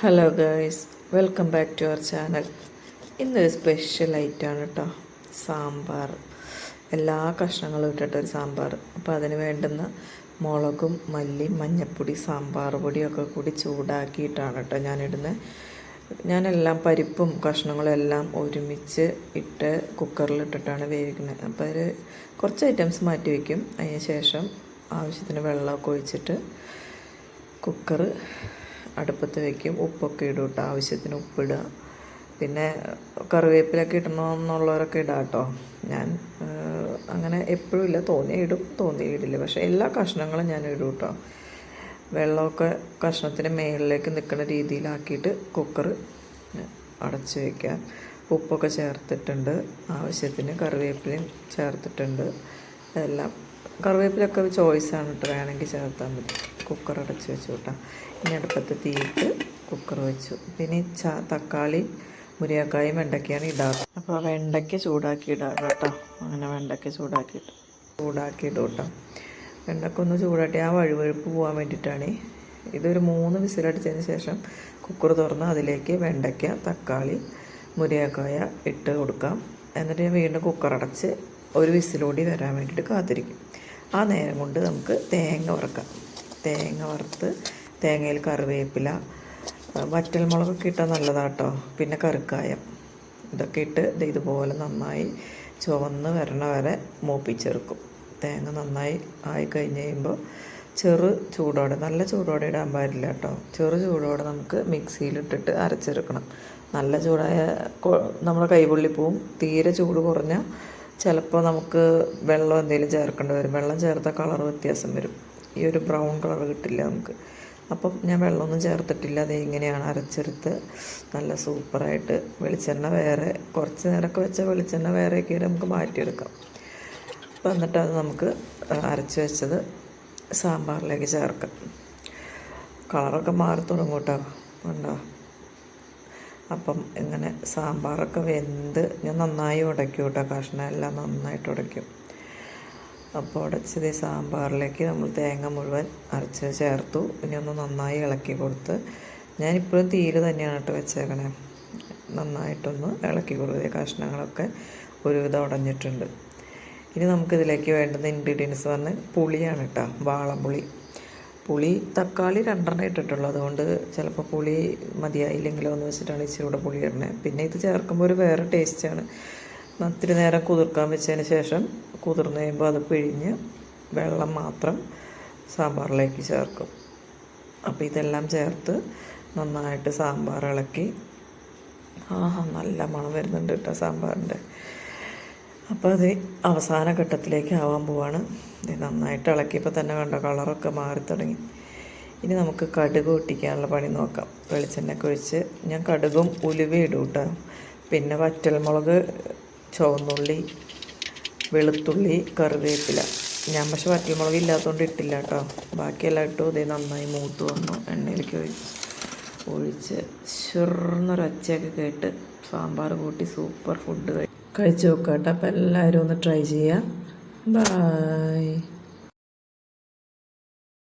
Hello girls welcome back to our channel ഇന്നൊരു special ഐറ്റമാണ് കേട്ടോ സാമ്പാർ. എല്ലാ കഷ്ണങ്ങളും ഇട്ടിട്ട് ഒരു സാമ്പാർ. അപ്പോൾ അതിന് വേണ്ടുന്ന മുളകും മല്ലി മഞ്ഞപ്പൊടി സാമ്പാർ പൊടിയൊക്കെ കൂടി ചൂടാക്കിയിട്ടാണ് കേട്ടോ ഞാനിടുന്നത് ഞാനെല്ലാം പരിപ്പും കഷ്ണങ്ങളും എല്ലാം ഒരുമിച്ച് ഇട്ട് കുക്കറിൽ ഇട്ടിട്ടാണ് വേവിക്കുന്നത് അപ്പോൾ അതിൽ കുറച്ച് ഐറ്റംസ് മാറ്റി വയ്ക്കും അതിന് ശേഷം ആവശ്യത്തിന് വെള്ളമൊക്കെ ഒഴിച്ചിട്ട് കുക്കർ അടുപ്പത്ത് വയ്ക്കും ഉപ്പൊക്കെ ഇടും കേട്ടോ ആവശ്യത്തിന് ഉപ്പിടുക പിന്നെ കറിവേപ്പിലൊക്കെ ഇടണമെന്നുള്ളവരൊക്കെ ഇടാം കേട്ടോ ഞാൻ അങ്ങനെ എപ്പോഴും ഇല്ല. തോന്നി ഇടും തോന്നി ഇടില്ല. പക്ഷേ എല്ലാ കഷ്ണങ്ങളും ഞാൻ ഇടും കേട്ടോ വെള്ളമൊക്കെ കഷ്ണത്തിന് മേളിലേക്ക് നിൽക്കുന്ന രീതിയിലാക്കിയിട്ട് കുക്കർ അടച്ച് വയ്ക്കാം ഉപ്പൊക്കെ ചേർത്തിട്ടുണ്ട്. ആവശ്യത്തിന് കറിവേപ്പിലയും ചേർത്തിട്ടുണ്ട്. എല്ലാം. കറിവേപ്പിലൊക്കെ ചോയ്സാണ് കേട്ടോ വേണമെങ്കിൽ ചേർത്താൽ മതി. കുക്കർ അടച്ച് വെച്ചു കേട്ടോ. ഇനി അടുപ്പത്ത് തീയിട്ട് കുക്കർ വെച്ചു. പിന്നെ ച തക്കാളി മുരിയാക്കായും വെണ്ടയ്ക്കയാണ് ഇടാറ്. അപ്പോൾ വെണ്ടയ്ക്ക ചൂടാക്കി ഇടാം കേട്ടോ. അങ്ങനെ വെണ്ടയ്ക്ക ചൂടാക്കിയിട്ട് ചൂടാക്കി ഇടും കേട്ടോ. വെണ്ടയ്ക്ക ഒന്ന് ചൂടാട്ടി ആ വഴുവഴുപ്പ് പോകാൻ വേണ്ടിയിട്ടാണ്. ഇതൊരു മൂന്ന് വിസിലടിച്ചതിന് ശേഷം കുക്കർ തുറന്ന് അതിലേക്ക് വെണ്ടയ്ക്ക തക്കാളി മുരിയാക്കായ ഇട്ട് കൊടുക്കാം. എന്നിട്ട് ഞാൻ വീണ്ടും കുക്കർ അടച്ച് ഒരു വിസിലൂടി വരാൻ വേണ്ടിയിട്ട് കാത്തിരിക്കും. ആ നേരം കൊണ്ട് നമുക്ക് തേങ്ങ വറുക്കാം. തേങ്ങ വറുത്ത് തേങ്ങയിൽ കറിവേപ്പില വറ്റൽമുളകൊക്കെ ഇട്ടാൽ നല്ലതാട്ടോ. പിന്നെ കറിക്കായം. ഇതൊക്കെ ഇട്ട് ഇതുപോലെ നന്നായി ചുവന്ന് വരണ വരെ മൂപ്പിച്ചെടുക്കും. തേങ്ങ നന്നായി ആയി കഴിഞ്ഞ് കഴിയുമ്പോൾ ചെറു ചൂടോടെ നല്ല ചൂടോടെ ഇടാൻ പാടില്ല കേട്ടോ. ചെറു ചൂടോടെ നമുക്ക് മിക്സിയിലിട്ടിട്ട് അരച്ചെടുക്കണം. നല്ല ചൂടായ നമ്മുടെ കൈപുള്ളി പോവും തീരെ ചൂട് കുറഞ്ഞാൽ ചിലപ്പോൾ നമുക്ക് വെള്ളം എന്തെങ്കിലും ചേർക്കേണ്ടി വരും. വെള്ളം ചേർത്താൽ കളർ വ്യത്യാസം വരും. ഈ ഒരു ബ്രൗൺ കളർ കിട്ടില്ല നമുക്ക്. അപ്പം ഞാൻ വെള്ളമൊന്നും ചേർത്തിട്ടില്ല. അത് ഇങ്ങനെയാണ് അരച്ചെടുത്ത് നല്ല സൂപ്പറായിട്ട് വെളിച്ചെണ്ണ വേറെ കുറച്ച് നേരമൊക്കെ വെച്ച വെളിച്ചെണ്ണ വേറെയൊക്കെ നമുക്ക് മാറ്റിയെടുക്കാം. അപ്പം എന്നിട്ട് അത് നമുക്ക് അരച്ച് വെച്ചത് സാമ്പാറിലേക്ക് ചേർക്കാം. കളറൊക്കെ മാറി തുടങ്ങും കേട്ടോ. ഉണ്ടോ അപ്പം ഇങ്ങനെ സാമ്പാറൊക്കെ വെന്ത് ഞാൻ നന്നായി ഉടയ്ക്കും കേട്ടോ. കഷ്ണം എല്ലാം നന്നായിട്ട് ഉടയ്ക്കും. അപ്പോൾ അടച്ചത് സാമ്പാറിലേക്ക് നമ്മൾ തേങ്ങ മുഴുവൻ അരച്ച് ചേർത്തു. ഇനി ഒന്ന് നന്നായി ഇളക്കി കൊടുത്ത് ഞാനിപ്പോഴും തീര് തന്നെയാണ് കേട്ടോ വെച്ചേക്കണേ. നന്നായിട്ടൊന്ന് ഇളക്കി കൊടുക്കുക കഷ്ണങ്ങളൊക്കെ ഒരുവിധം ഉടഞ്ഞിട്ടുണ്ട്. ഇനി നമുക്കിതിലേക്ക് വേണ്ടുന്ന ഇൻഗ്രീഡിയൻസ് പറഞ്ഞ് പുളിയാണ് കേട്ടോ വാളംപുളി. പുളി തക്കാളി രണ്ടെണ്ണം ഇട്ടിട്ടുള്ളൂ. അതുകൊണ്ട് ചിലപ്പോൾ പുളി മതിയായില്ലെങ്കിലോ എന്ന് വെച്ചിട്ടാണ് ഇച്ചിരി കൂടെ പുളി ഇടണേ. പിന്നെ ഇത് ചേർക്കുമ്പോൾ ഒരു വേറെ ടേസ്റ്റാണ് ഒത്തിരി നേരം കുതിർക്കാൻ വെച്ചതിന് ശേഷം കുതിർന്ന് കഴിയുമ്പോൾ അത് പിഴിഞ്ഞ് വെള്ളം മാത്രം സാമ്പാറിലേക്ക് ചേർക്കും. അപ്പോൾ ഇതെല്ലാം ചേർത്ത് നന്നായിട്ട് സാമ്പാർ ഇളക്കി. ആഹാ നല്ല മണം വരുന്നുണ്ട് കേട്ടോ സാമ്പാറിന്റെ. അപ്പോൾ അത് അവസാന ഘട്ടത്തിലേക്ക് ആവാൻ പോവാണ്. ഇത് നന്നായിട്ട് ഇളക്കിയപ്പോൾ തന്നെ കണ്ട കളറൊക്കെ മാറി തുടങ്ങി. ഇനി നമുക്ക് കടുക് ഒട്ടിക്കാനുള്ള പണി നോക്കാം. വെളിച്ചെണ്ണയൊക്കെ ഒഴിച്ച് ഞാൻ കടുകും ഉലുവ ഇടും കേട്ടോ. പിന്നെ വറ്റൽമുളക് ചുവന്നുള്ളി വെളുത്തുള്ളി കറിവേപ്പില. ഞാൻ പക്ഷെ വറ്റൽമുളക് ഇല്ലാത്തതുകൊണ്ട് ഇട്ടില്ല കേട്ടോ. ബാക്കിയെല്ലാം ഇട്ടു. ഇതേ നന്നായി മൂത്ത് വന്നു. എണ്ണയിലേക്ക് ഒഴിച്ച് ഒഴിച്ച് ഷുർന്നൊരൊച്ചയൊക്കെ കേട്ട് സാമ്പാർ കൂട്ടി സൂപ്പർ ഫുഡ് കഴിച്ചു നോക്കാം കേട്ടോ അപ്പോൾ എല്ലാവരും ഒന്ന് ട്രൈ ചെയ്യാം. ബായ്.